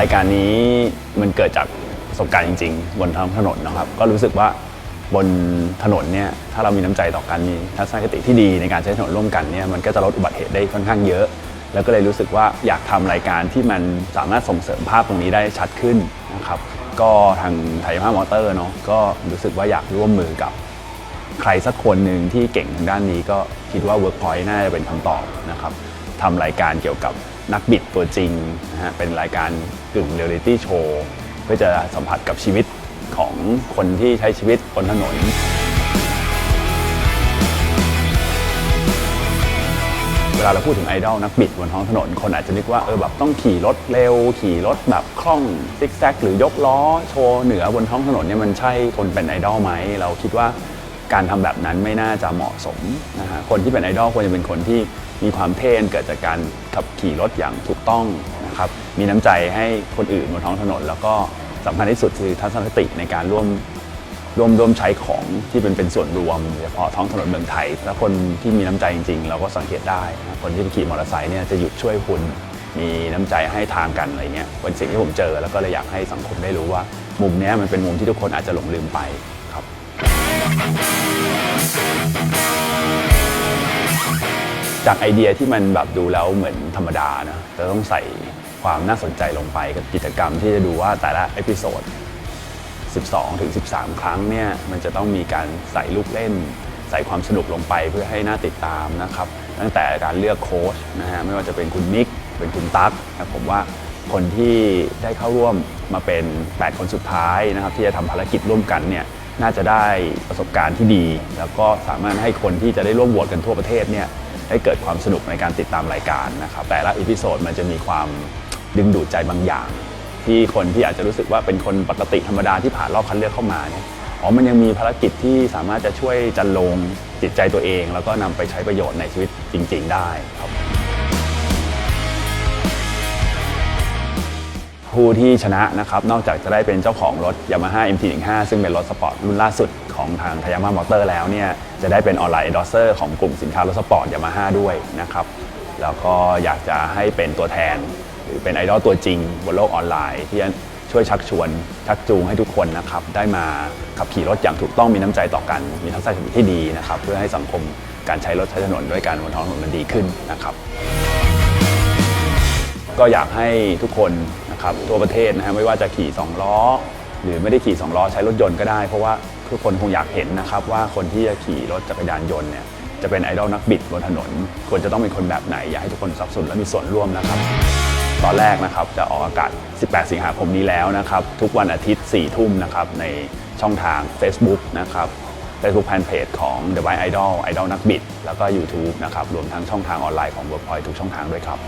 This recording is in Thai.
รายการนี้มันเกิดจากประสบการณ์จริง ๆ บนท้องถนนนะครับ ก็รู้สึกว่าบนถนนเนี่ยถ้าเรามีน้ำใจต่อกันมีทัศนคติที่ดีในการใช้ถนนร่วมกันเนี่ยมันก็จะลดอุบัติเหตุได้ค่อนข้างเยอะ แล้วก็เลยรู้สึกว่าอยากทำรายการที่มันสามารถส่งเสริมภาพตรงนี้ได้ชัดขึ้นนะครับก็ทางไทยภาพมอเตอร์เนาะก็รู้สึกว่าอยากร่วมมือกับใครสักคนหนึ่งที่เก่งทางด้านนี้ก็คิดว่า Workpoint น่าจะเป็นคำตอบนะครับทำรายการเกี่ยวกับ นักบิดตัวจริงนะฮะเป็นรายการกึ่งเรียลิตี้โชว์เพื่อจะสัมผัสกับชีวิตของคนที่ใช้ชีวิตบนถนน เวลาเราพูดถึงไอดอลนักบิดบนท้องถนน คนอาจจะนึกว่าเออแบบต้องขี่รถเร็ว ขี่รถแบบคล่องซิกแซกหรือยกล้อโชว์เหนือบนท้องถนนเนี่ยมันใช่คนเป็นไอดอลไหมเราคิดว่าการทำแบบนั้นไม่น่าจะเหมาะสมนะฮะคนที่เป็นไอดอลควรจะเป็นคนที่มีความเท่เกิดจากการขับขี่รถอย่างถูกต้องนะครับมีน้ำใจให้คนอื่นบนท้องถนน แล้วก็สำคัญที่สุดคือทัศนคติในการร่วมร่วมร่วมใช้ของที่เป็นเป็นส่วนรวมโดยเฉพาะท้องถนนเมืองไทยแล้วคนที่มีน้ำใจจริง ๆ เราก็สังเกตได้นะคนที่ไปขี่มอเตอร์ไซค์เนี่ยจะหยุดช่วยคุณมีน้ำใจให้ทางกันอะไรเงี้ยเป็นสิ่งที่ผมเจอแล้วก็เลยอยากให้สังคมได้รู้ว่า มุมนี้มันเป็นมุมที่ทุกคนอาจจะหลงลืมไป จากไอเดียที่มันแบบดูแล้วเหมือนธรรมดานะแต่ต้องใส่ความน่าสนใจลงไปกับกิจกรรมที่จะดูว่าแต่ละเอพิโซด 12 ถึง 13 ครั้งเนี่ยมันจะต้องมีการใส่ลูกเล่น ใส่ความสนุกลงไปเพื่อให้น่าติดตามนะครับ ตั้งแต่การเลือกโค้ชนะฮะไม่ว่าจะเป็นคุณมิก เป็นคุณตั๊กนะผมว่าคนที่ได้เข้าร่วมมาเป็น 8 คนสุดท้ายนะครับ ที่จะทำภารกิจร่วมกันเนี่ยน่าจะได้ประสบการณ์ที่ดี แล้วก็สามารถให้คนที่จะได้ร่วมโหวตกันทั่วประเทศเนี่ย ให้เกิดความสนุกในการติดตามรายการนะครับแต่ละอีพิโซดมันจะมีความดึงดูดใจบางอย่าง ที่คนที่อาจจะรู้สึกว่าเป็นคนปกติธรรมดาที่ผ่านรอบคัดเลือกเข้ามาเนี่ยอ๋อมันยังมีภารกิจที่สามารถจะช่วยจันลงจิตใจตัวเอง แล้วก็นำไปใช้ประโยชน์ในชีวิตจริง ๆ ได้ครับ ผู้ที่ชนะนะครับนอกจากจะได้เป็นเจ้าของรถ Yamaha MT15 ซึ่งเป็นรถสปอร์ตรุ่นล่าสุดของทางทายามามอเตอร์แล้วเนี่ยจะได้เป็นออนไลน์ endorser ของกลุ่มสินค้ารถสปอร์ต Yamaha ด้วยนะครับแล้วก็อยากจะให้เป็นตัวแทน หรือเป็นไอดอลตัวจริงบนโลกออนไลน์ ที่จะช่วยชักชวน ชักจูงให้ทุกคนนะครับได้มาขับขี่รถอย่างถูกต้องมีน้ำใจต่อกัน มีทัศนคติที่ดีนะครับเพื่อให้สังคมการใช้รถใช้ถนนด้วยการบนท้องถนนมันดีขึ้นนะครับ ก็อยากให้ทุกคน ครับทั่วประเทศนะฮะไม่ว่าจะขี่ 2 ล้อ หรือไม่ได้ขี่ 2 ล้อใช้รถยนต์ก็ได้ เพราะว่าทุกคนคงอยากเห็นนะครับว่าคนที่จะขี่รถจักรยานยนต์เนี่ยจะเป็นไอดอลนักบิดบนถนน ควรจะต้องเป็นคนแบบไหน อยากให้ทุกคนสนับสนุนและมีส่วนร่วมนะครับ ตอนแรกนะครับจะออกอากาศ 18 สิงหาคมนี้แล้วนะครับ ทุกวันอาทิตย์ 4 ทุ่มนะครับในช่องทาง Facebook นะครับ Facebook Fanpage ของ The White Idol Idol นักบิด แล้วก็ YouTube นะครับรวมทั้งช่องทางออนไลน์ของ Workpoint ทุกช่องทางด้วยครับ